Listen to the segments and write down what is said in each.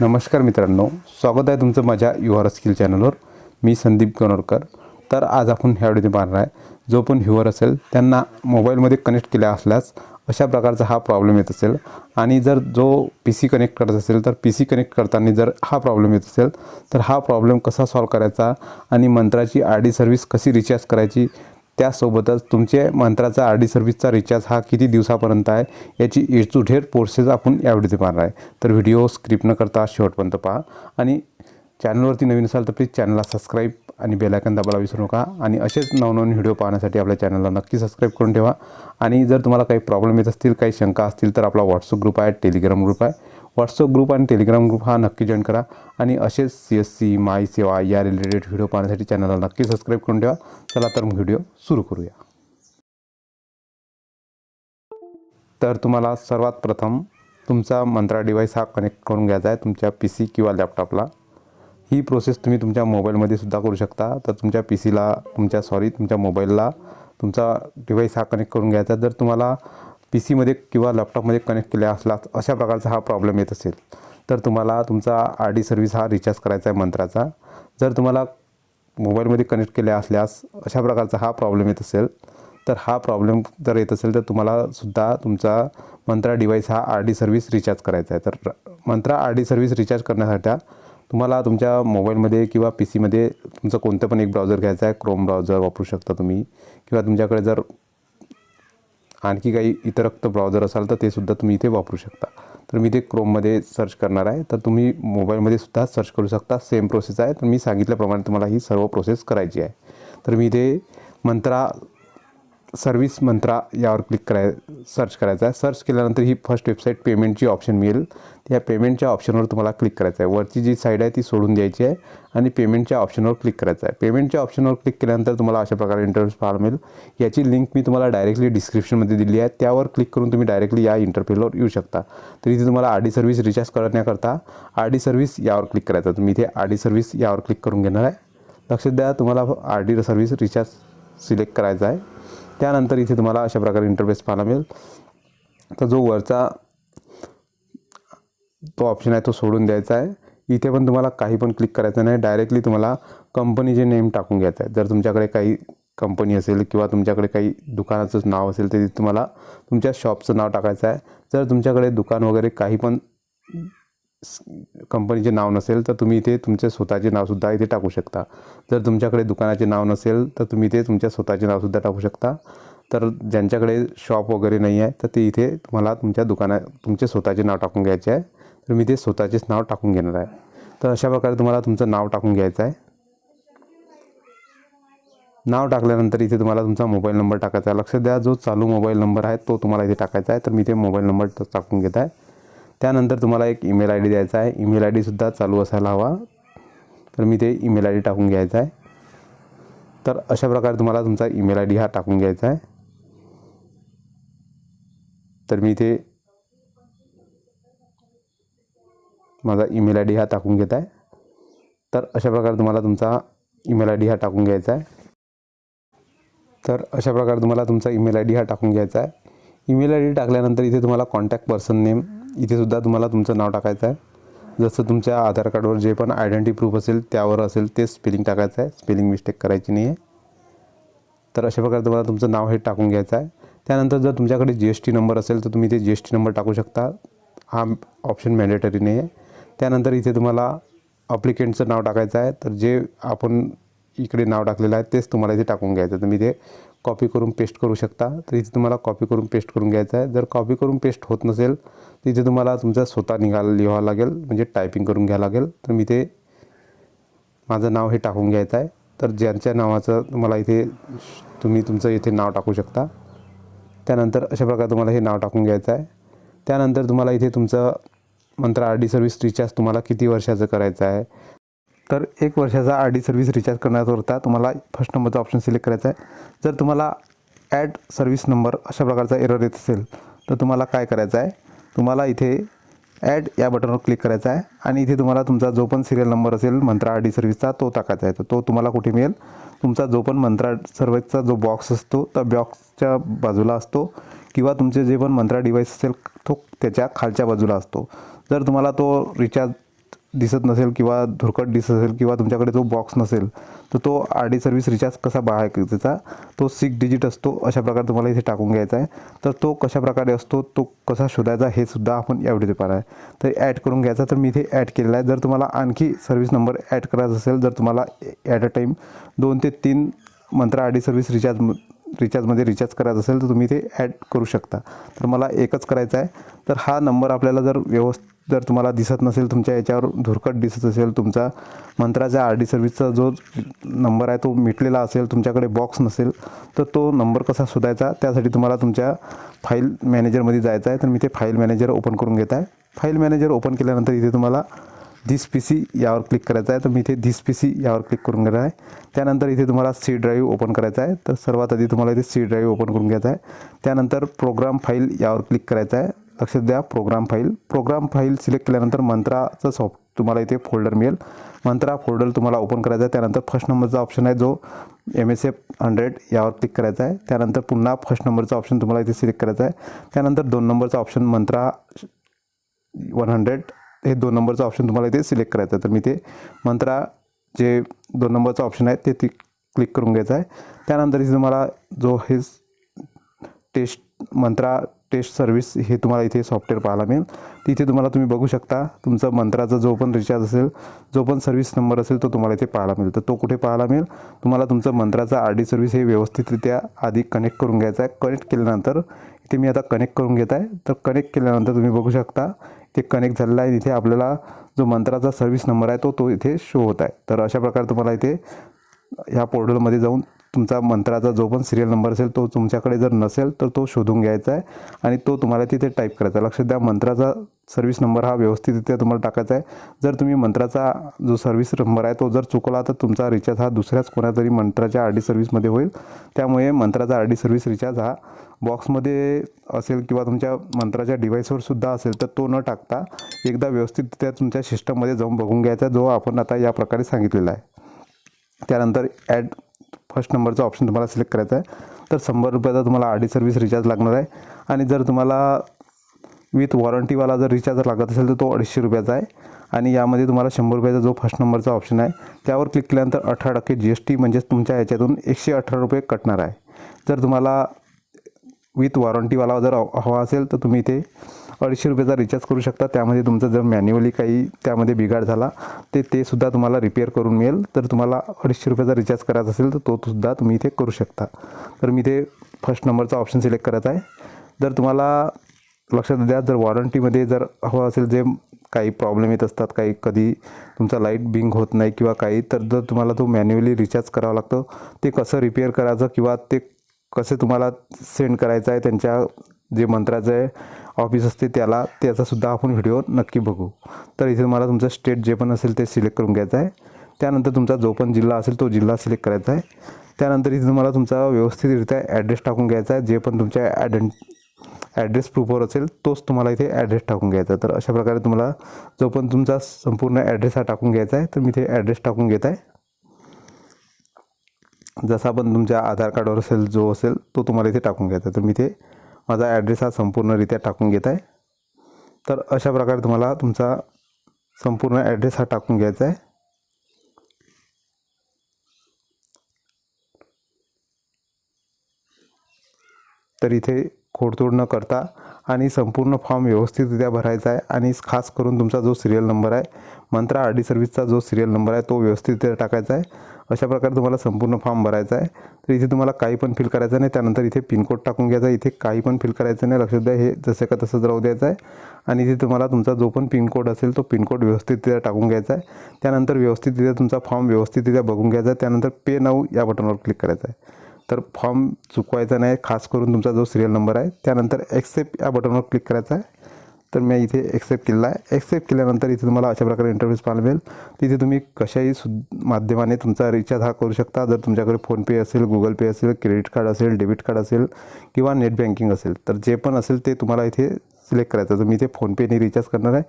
नमस्कार मित्रांनो स्वागत आहे तुमचं माझ्या युवर स्किल चॅनलवर. मी संदीप गणोरकर. तर आज आपण ह्या व्हिडिओ पाहणार आहे जो पण व्ह्युअर असेल त्यांना मोबाईलमध्ये कनेक्ट केल्या असल्यास अशा प्रकारचा हा प्रॉब्लेम येत असेल. आणि जर जो पी सी कनेक्ट करत असेल तर पी सी कनेक्ट करताना जर हा प्रॉब्लेम येत असेल तर हा प्रॉब्लेम कसा सॉल्व करायचा आणि मंत्राची आर डी सर्व्हिस कशी रिचार्ज करायची त्यासोबतच तुमचे मंत्राचा आर डी सर्व्हिसचा रिचार्ज हा किती दिवसापर्यंत आहे याची ए टू झेड प्रोसेस आपण यावेळी पाहणार आहे. तर व्हिडिओ स्क्रिप्ट न करता शेवटपर्यंत पहा. आणि चॅनलवरती नवीन असाल तर प्लीज चॅनलला सबस्क्राईब आणि बेलायकन दाबायला विसरू नका. आणि असेच नवनवीन व्हिडिओ पाहण्यासाठी आपल्या चॅनलला नक्की सबस्क्राईब करून ठेवा. आणि जर तुम्हाला काही प्रॉब्लेम येत असतील काही शंका असतील तर आपला व्हॉट्सअप ग्रुप आहे टेलिग्राम ग्रुप आहे. व्हॉट्सअप ग्रुप आणि टेलिग्राम ग्रुप हा नक्की जॉईन करा. आणि असेच सी एस सी माय सेवा या रिलेटेड व्हिडिओ पाहण्यासाठी चॅनलला नक्की सबस्क्राईब करून ठेवा. चला तर मग व्हिडिओ सुरू करूया. तर तुम्हाला सर्वात प्रथम तुमचा मंत्रा डिव्हाइस हा कनेक्ट करून घ्यायचा आहे तुमच्या पी सी किंवा लॅपटॉपला. ही प्रोसेस तुम्ही तुमच्या मोबाईलमध्ये सुद्धा करू शकता. तर तुमच्या पी सीला तुमच्या सॉरी तुमच्या मोबाईलला तुमचा डिव्हाइस हा कनेक्ट करून घ्यायचा जर तुम्हाला पी सीमध्ये किंवा लॅपटॉपमध्ये कनेक्ट केल्या असलात अशा प्रकारचा हा प्रॉब्लेम येत असेल तर तुम्हाला तुमचा आर डी सर्व्हिस हा रिचार्ज करायचा आहे मंत्राचा. जर तुम्हाला मोबाईलमध्ये कनेक्ट केल्या असल्यास अशा प्रकारचा हा प्रॉब्लेम येत असेल तर हा प्रॉब्लेम जर येत असेल तर तुम्हाला सुद्धा तुमचा मंत्रा डिव्हाइस हा आर डी सर्व्हिस रिचार्ज करायचा आहे. तर Mantra R D service recharge करण्यासाठी तुम्हाला तुमच्या मोबाईलमध्ये किंवा पी सीमध्ये तुमचं कोणतं पण एक ब्राउझर घ्यायचा आहे क्रोम ब्राउझर वापरू शकता तुम्ही. किंवा तुमच्याकडे जर आणखी काही इतरक्त ब्राउझर असाल तर ते सुद्धा तुम्ही इथे वापरू शकता. तर मी ते क्रोममध्ये सर्च करणार आहे. तर तुम्ही मोबाईलमध्ये सुद्धा सर्च करू शकता. सेम प्रोसेस आहे. तर मी सांगितल्याप्रमाणे तुम्हाला ही सर्व प्रोसेस करायची आहे. तर मी इथे मंत्रा सर्व्हिस मंत्रा यावर क्लिक कराय सर्च करायचं आहे. सर्च केल्यानंतर ही फर्स्ट वेबसाईट पेमेंटची ऑप्शन मिळेल. या पेमेंटच्या ऑप्शनवर तुम्हाला क्लिक करायचं आहे. वरची जी साईड आहे ती सोडून द्यायची आहे आणि पेमेंटच्या ऑप्शनवर क्लिक करायचं आहे. पेमेंटच्या ऑप्शनवर क्लिक केल्यानंतर तुम्हाला अशा प्रकारे इंटरव्ह्यूज पाहायला मिळेल. याची लिंक मी तुम्हाला डायरेक्टली डिस्क्रिप्शनमध्ये दिली आहे. त्यावर क्लिक करून तुम्ही डायरेक्टली या इंटरफेलवर येऊ शकता. तर इथे तुम्हाला आर डी सर्व्हिस रिचार्ज करण्याकरता आर डी सर्व्हिस यावर क्लिक करायचं तुम्ही इथे आर डी सर्व्हिस यावर क्लिक करून घेणार आहे. लक्षात द्या तुम्हाला R D service recharge select करायचा आहे. त्यानंतर इथे तुम्हाला अशा प्रकारे इंटरफेस पाहायला मिळेल. तर जो वरचा तो ऑप्शन आहे तो सोडून द्यायचा आहे. इथे पण तुम्हाला काही पण क्लिक करायचं नाही. डायरेक्टली तुम्हाला कंपनीचे नेम टाकून घ्यायचं आहे. जर तुमच्याकडे काही कंपनी असेल किंवा तुमच्याकडे काही दुकानाचंच नाव असेल तर तुम्हाला तुमच्या शॉपचं नाव टाकायचं आहे. जर तुमच्याकडे दुकान वगैरे काही पण कंपनीचे नाव नसेल तर तुम्ही इथे तुमचे स्वतःचे नावसुद्धा इथे टाकू शकता. जर तुमच्याकडे दुकानाचे नाव नसेल तर तुम्ही इथे तुमच्या स्वतःचे नावसुद्धा टाकू शकता. तर ज्यांच्याकडे शॉप वगैरे नाही आहे तर ते इथे तुम्हाला तुमच्या दुकाना तुमचे स्वतःचे नाव टाकून घ्यायचे आहे. तर मी ते स्वतःचेच नाव टाकून घेणार आहे. तर अशा प्रकारे तुम्हाला तुमचं नाव टाकून घ्यायचं आहे. नाव टाकल्यानंतर इथे तुम्हाला तुमचा मोबाईल नंबर टाकायचा आहे. लक्षात द्या जो चालू मोबाईल नंबर आहे तो तुम्हाला इथे टाकायचा आहे. तर मी ते मोबाईल नंबर टाकून घेत आहे. त्यानंतर तुम्हाला एक ईमेल आय डी द्यायचा आहे. ईमेल आय डीसुद्धा चालू असायला हवा. तर मी ते ईमेल आय डी टाकून घ्यायचा आहे. तर अशा प्रकारे तुम्हाला तुमचा ईमेल आय डी हा टाकून घ्यायचा आहे. तर मी ते माझा ईमेल आय डी हा टाकून घेत आहे. तर अशा प्रकारे तुम्हाला तुमचा ईमेल आय डी हा टाकून घ्यायचा आहे. तर अशा प्रकारे तुम्हाला तुमचा ईमेल आय डी हा टाकून घ्यायचा आहे. ईमेल आय डी टाकल्यानंतर इथे तुम्हाला कॉन्टॅक्ट पर्सन नेम इथेसुद्धा तुम्हाला तुमचं नाव टाकायचं आहे. जसं तुमच्या आधार कार्डवर जे पण आयडेंटिटी प्रूफ असेल त्यावर असेल ते स्पेलिंग टाकायचं आहे. स्पेलिंग मिस्टेक करायची नाही आहे तर अशा प्रकारे तुम्हाला तुमचं नाव हे टाकून घ्यायचं आहे. त्यानंतर जर तुमच्याकडे जी एस टी नंबर असेल तर तुम्ही ते जी एस टी नंबर टाकू शकता. हा ऑप्शन मॅन्डेटरी नाही आहे त्यानंतर इथे तुम्हाला अप्लिकेंटचं नाव टाकायचं आहे. तर जे आपण इकडे नाव टाकलेलं आहे तेच तुम्हाला इथे टाकून घ्यायचं तुम्ही ते कॉपी करून पेस्ट करू शकता. तर इथे तुम्हाला कॉपी करून पेस्ट करून घ्यायचं आहे. जर कॉपी करून पेस्ट होत नसेल तर इथे तुम्हाला तुमचा स्वतः निघाला लिहावं लागेल म्हणजे टायपिंग करून घ्यावं लागेल. तर मी ते माझं नाव हे टाकून घ्यायचं आहे. तर ज्यांच्या नावाचं तुम्हाला इथे तुम्ही तुमचं इथे नाव टाकू शकता. त्यानंतर अशा प्रकारे तुम्हाला हे नाव टाकून घ्यायचं आहे. त्यानंतर तुम्हाला इथे तुमचं मंत्र आर डी सर्व्हिस रिचार्ज तुम्हाला किती वर्षाचं करायचं आहे. तर एक वर्षाचा आर डी सर्व्हिस रिचार्ज करण्याकरता तुम्हाला फर्स्ट नंबरचा ऑप्शन सिलेक्ट करायचा आहे. जर तुम्हाला ॲड सर्व्हिस नंबर अशा प्रकारचा एरर येत असेल तर तुम्हाला काय करायचं आहे? तुम्हाला इथे ॲड या बटनवर क्लिक करायचा आहे आणि इथे तुम्हाला तुमचा जो पण सिरियल नंबर असेल मंत्रा आर डी सर्व्हिसचा तो टाकायचा आहे. तर तो तुम्हाला कुठे मिळेल? तुमचा जो पण मंत्रा सर्व्हिसचा जो बॉक्स असतो त्या बॉक्सच्या बाजूला असतो किंवा तुमचे जे पण मंत्रा डिव्हाइस असेल तो त्याच्या खालच्या बाजूला असतो. जर तुम्हाला तो रिचार्ज दिसत नसेल किंवा धुरकट दिसत असेल किंवा तुमच्याकडे जो बॉक्स नसेल तर तो आर डी सर्व्हिस रिचार्ज कसा त्याचा तो सिक्स डिजिट असतो अशा प्रकारे तुम्हाला इथे टाकून घ्यायचा आहे. तर तो कशा प्रकारे असतो तो कसा शोधायचा हे सुद्धा आपण या व्हिडिओ पाहणार आहे. तर ॲड करून घ्यायचा तर मी इथे ॲड केलेला आहे. जर तुम्हाला आणखी सर्व्हिस नंबर ॲड करायचा असेल जर तुम्हाला ॲट अ टाईम दोन ते तीन Mantra R D service recharge रिचार्जमध्ये recharge करायचं असेल तर तुम्ही इथे ॲड करू शकता. तर मला एकच करायचा आहे. तर हा नंबर आपल्याला जर व्यवस्थित जर तुम्हाला दिसत नसेल तुमच्या याच्यावर धुरकट दिसत असेल तुमचा मंत्राच्या आर डी सर्व्हिसचा जो नंबर आहे तो मिटलेला असेल तुमच्याकडे बॉक्स नसेल तर तो नंबर कसा शोधायचा त्यासाठी तुम्हाला तुमच्या फाईल मॅनेजरमध्ये जायचं आहे. तर मी ते फाईल मॅनेजर ओपन करून घेत आहे. फाईल मॅनेजर ओपन केल्यानंतर इथे तुम्हाला धिस पी सी यावर क्लिक करायचं आहे. तर मी इथे धीस पी सी यावर क्लिक करून घेणार आहे. त्यानंतर इथे तुम्हाला सी ड्राईव्ह ओपन करायचा आहे. तर सर्वात आधी तुम्हाला इथे सी ड्राईव्ह ओपन करून घ्यायचा आहे. त्यानंतर प्रोग्राम फाईल यावर क्लिक करायचं आहे. लक्ष द्या program file program file select केल्यानंतर मंत्राचं सॉफ्ट तुम्हाला इथे फोल्डर मिळेल. मंत्रा फोल्डर तुम्हाला ओपन करायचा आहे. त्यानंतर फर्स्ट नंबरचा ऑप्शन आहे जो एम एस एफ हंड्रेड यावर क्लिक करायचा आहे. त्यानंतर पुन्हा फर्स्ट नंबरचा ऑप्शन तुम्हाला इथे सिलेक्ट करायचा आहे. त्यानंतर दोन नंबरचा ऑप्शन मंत्रा वन हंड्रेड हे दोन नंबरचा ऑप्शन तुम्हाला इथे सिलेक्ट करायचं आहे. तर मी ते मंत्रा जे दोन नंबरचा ऑप्शन आहे ते ती क्लिक करून घ्यायचं आहे. त्यानंतर इथे तुम्हाला जो हे टेस्ट मंत्रा टेस्ट सर्व्हिस हे तुम्हाला इथे सॉफ्टवेअर पाहायला मिळेल. तिथे तुम्हाला तुम्ही बघू शकता तुमचा मंत्राचा जो पण रिचार्ज असेल जो पण सर्व्हिस नंबर असेल तो तुम्हाला इथे पाहायला मिळेल. तर तो कुठे पाहायला मिळेल? तुम्हाला तुमचं मंत्राचा आर डी सर्व्हिस हे व्यवस्थितरित्या आधी कनेक्ट करून घ्यायचा आहे. कनेक्ट केल्यानंतर इथे मी आता कनेक्ट करून घेत आहे. तर कनेक्ट केल्यानंतर तुम्ही बघू शकता ते कनेक्ट झालेला आहे. इथे आपल्याला जो मंत्राचा सर्व्हिस नंबर आहे तो तो इथे शो होत आहे. तर अशा प्रकारे तुम्हाला इथे ह्या पोर्टलमध्ये जाऊन तुमचा मंत्राचा जो पण सिरियल नंबर असेल तो तुमच्याकडे जर नसेल तर तो शोधून घ्यायचा आहे आणि तो तुम्हाला तिथे टाईप करायचा आहे. लक्षात द्या मंत्राचा सर्व्हिस नंबर हा व्यवस्थितरित्या तुम्हाला टाकायचा आहे. जर तुम्ही मंत्राचा जो सर्व्हिस नंबर आहे तो जर चुकला तर तुमचा रिचार्ज हा दुसऱ्याच कोणातरी मंत्राच्या आर डी सर्व्हिसमध्ये होईल. त्यामुळे मंत्राचा आर डी सर्व्हिस रिचार्ज हा बॉक्समध्ये असेल किंवा तुमच्या मंत्राच्या डिव्हाइसवर सुद्धा असेल तर तो न टाकता एकदा व्यवस्थितरित्या तुमच्या सिस्टममध्ये जाऊन बघून घ्यायचा जो आपण आता या प्रकारे सांगितलेला आहे. त्यानंतर ॲड फर्स्ट नंबरचा ऑप्शन तुम्हाला सिलेक्ट करायचा आहे. तर शंभर रुपयाचा तुम्हाला आर डी सर्व्हिस रिचार्ज लागणार आहे. आणि जर तुम्हाला विथ वॉरंटीवाला जर रिचार्ज लागत असेल तर तो अडीचशे रुपयाचा आहे. आणि यामध्ये तुम्हाला शंभर रुपयाचा जो फर्स्ट नंबरचा ऑप्शन आहे त्यावर क्लिक केल्यानंतर अठरा टक्के जी एस टी म्हणजेच तुमच्या याच्यातून एकशे अठरा रुपये कटणार आहे. जर तुम्हाला विथ वॉरंटीवाला जर हवा असेल तर तुम्ही इथे अडीचशे रुपयाचा रिचार्ज करू शकता. त्यामध्ये तुमचं जर मॅन्युअली काही त्यामध्ये बिघाड झाला ते ते सुद्धा तुम्हाला रिपेअर करून मिळेल. तर तुम्हाला अडीचशे रुपयाचा रिचार्ज करायचा असेल तर तो सुद्धा तुम्ही इथे करू शकता. तर मी इथे फर्स्ट नंबरचा ऑप्शन सिलेक्ट करत आहे. जर तुम्हाला लक्षात द्या जर वॉरंटीमध्ये जर हवं असेल जे काही प्रॉब्लेम येत असतात काही कधी तुमचा लाइट बिंग होत नाही किंवा काही तर जर तुम्हाला तो मॅन्युअली रिचार्ज करावा लागतो. ते कसं रिपेअर करायचं किंवा ते कसे तुम्हाला सेंड करायचं आहे त्यांच्या जे मंत्राचं आहे ऑफिस असते त्याला त्याचासुद्धा आपण व्हिडिओ नक्की बघू. तर इथे तुम्हाला तुमचं स्टेट जे पण असेल ते सिलेक्ट करून घ्यायचं आहे. त्यानंतर तुमचा जो पण जिल्हा असेल तो जिल्हा सिलेक्ट करायचा आहे. त्यानंतर इथे तुम्हाला तुमचा व्यवस्थितरित्या ॲड्रेस टाकून घ्यायचा आहे. जे पण तुमच्या ॲडेंट ॲड्रेस प्रूफवर असेल तोच तुम्हाला इथे ॲड्रेस टाकून घ्यायचा तर अशा प्रकारे तुम्हाला जो पण तुमचा संपूर्ण ॲड्रेस हा टाकून घ्यायचा आहे तर मी इथे ॲड्रेस टाकून घेत आहे. जसा पण तुमच्या आधार कार्डवर असेल जो असेल तो तुम्हाला इथे टाकून घ्यायचा तर मी इथे माझा ॲड्रेस हा संपूर्णरित्या टाकून घेत आहे. तर अशा प्रकारे तुम्हाला तुमचा संपूर्ण ॲड्रेस हा टाकून घ्यायचा आहे. तर इथे खोडतोड न करता आणि संपूर्ण फॉर्म व्यवस्थितरित्या भरायचा आहे आणि खास करून तुमचा जो सिरियल नंबर आहे मंत्रा आर डी सर्व्हिसचा जो सिरियल नंबर आहे तो व्यवस्थितरित्या टाकायचा आहे. अशा प्रकारे तुम्हाला संपूर्ण फॉर्म भरायचा आहे. तर इथे तुम्हाला काही पण फिल करायचं नाही. त्यानंतर इथे पिनकोड टाकून घ्यायचा इथे काही पण फिल करायचं नाही. लक्षात द्या हे जसं का तसंच राहू द्यायचं आहे. आणि इथे तुम्हाला तुमचा जो पण पिनकोड असेल तो पिनकोड व्यवस्थितरित्या टाकून घ्यायचा आहे. त्यानंतर व्यवस्थितरित्या तुमचा फॉर्म व्यवस्थितरित्या बघून घ्यायचा आहे. त्यानंतर पे नाऊ या बटनवर क्लिक करायचं आहे. तर फॉर्म चुकवायचा नाही. खास करून तुमचा जो सिरियल नंबर आहे त्यानंतर एक्सेप्ट या बटनवर क्लिक करायचा आहे. तर मी इथे एक्सेप्ट केलेला आहे. एक्सेप्ट केल्यानंतर इथे तुम्हाला अशा प्रकारे इंटरव्ह्यूज पाहायला मिळेल. तिथे तुम्ही कशाही सु माध्यमाने तुमचा रिचार्ज हा करू शकता. जर तुमच्याकडे फोनपे असेल गुगल पे असेल क्रेडिट कार्ड असेल डेबिट कार्ड असेल किंवा नेट बँकिंग असेल तर जे पण असेल ते तुम्हाला इथे सिलेक्ट करायचं तर मी इथे फोनपेने रिचार्ज करणार आहे.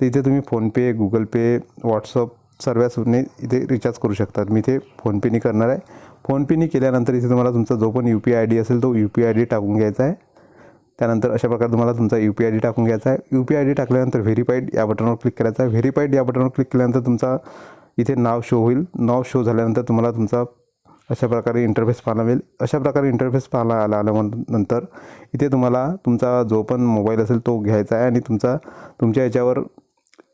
तर इथे तुम्ही फोनपे गुगल पे व्हॉट्सअप सर्व्याने इथे रिचार्ज करू शकतात मी इथे फोनपेने करणार आहे. फोनपेने केल्यानंतर इथे तुम्हाला तुमचा जो पण यू पी आय डी असेल तो यू पी आय डी टाकून घ्यायचा आहे. त्यानंतर अशा प्रकारे तुम्हाला तुमचा यू पी आय डी टाकून घ्यायचा आहे. यू पी आय डी टाकल्यानंतर व्हेरीफाईड या बटनवर क्लिक करायचं आहे. व्हेरीफाईड या बटनवर क्लिक केल्यानंतर तुमचा इथे नाव शो होईल. नाव शो झाल्यानंतर तुम्हाला तुमचा अशा प्रकारे इंटरफेस पाहायला मिळेल. अशा प्रकारे इंटरफेस पाहायला आला आल्यानंतर इथे तुम्हाला तुमचा जो पण मोबाईल असेल तो घ्यायचा आहे आणि तुमचा तुमच्या याच्यावर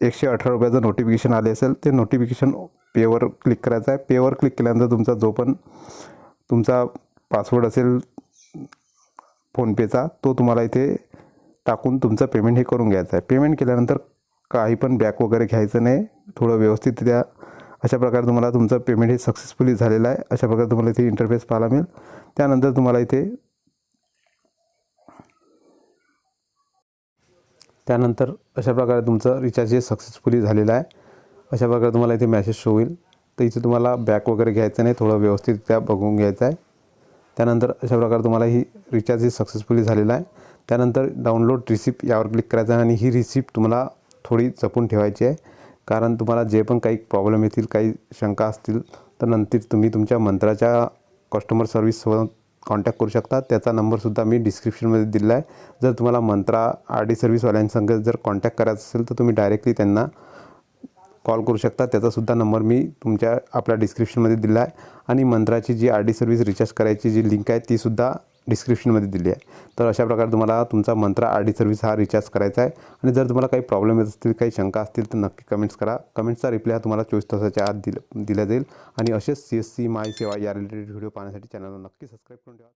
एकशे अठरा रुपयाचं नोटिफिकेशन आले असेल ते नोटिफिकेशन पेवर क्लिक करायचं आहे. पेवर क्लिक केल्यानंतर तुमचा जो पण तुमचा पासवर्ड असेल फोनपेचा तो तुम्हाला इथे टाकून तुमचं पेमेंट हे करून घ्यायचं आहे. पेमेंट केल्यानंतर काही पण बॅक वगैरे घ्यायचं नाही. थोडं व्यवस्थित त्या अशा प्रकारे तुम्हाला तुमचं पेमेंट हे सक्सेसफुली झालेलं आहे. अशा प्रकारे तुम्हाला इथे इंटरफेस पाहायला मिळेल. त्यानंतर तुम्हाला इथे त्यानंतर अशा प्रकारे तुमचं रिचार्ज हे सक्सेसफुली झालेलं आहे. अशा प्रकारे तुम्हाला इथे मॅसेज शो होईल. तर इथे तुम्हाला बॅक वगैरे घ्यायचं नाही. थोडं व्यवस्थित त्या बघून घ्यायचं आहे. त्यानंतर अशा प्रकारे तुम्हाला ही रिचार्ज ही सक्सेसफुली झालेला आहे. त्यानंतर डाउनलोड रिसिप्ट यावर क्लिक करायचं आहे आणि ही रिसिप्ट तुम्हाला थोडी जपून ठेवायची आहे. कारण तुम्हाला जे पण काही प्रॉब्लेम येतील काही शंका असतील तर नंतर तुम्ही तुमच्या मंत्राच्या कस्टमर सर्व्हिससोबत कॉन्टॅक्ट करू शकता. त्याचा नंबरसुद्धा मी डिस्क्रिप्शनमध्ये दिला आहे. जर तुम्हाला मंत्रा आर डी सर्व्हिसवाल्यांसंग जर कॉन्टॅक्ट करायचं असेल तर तुम्ही डायरेक्टली त्यांना कॉल करू शकता. त्याचासुद्धा नंबर मी तुमच्या आपल्या डिस्क्रिप्शनमध्ये दिला आहे. आणि मंत्राची जी आर डी सर्व्हिस रिचार्ज करायची जी लिंक आहे तीसुद्धा डिस्क्रिप्शनमध्ये दिली आहे. तर अशा प्रकारे तुम्हाला तुमचा मंत्रा आर डी सर्व्हिस हा रिचार्ज करायचा आहे. आणि जर तुम्हाला काही प्रॉब्लेम येत असतील काही शंका असतील तर नक्की कमेंट्स करा. कमेंट्सचा रिप्लाय हा तुम्हाला चोवीस तासाच्या आत दिल दिला जाईल. आणि असेच सी एस सी माय सेवा या रिलेटेड व्हिडिओ पाहण्यासाठी चॅनलला नक्की सबस्क्राईब करून ठेवा.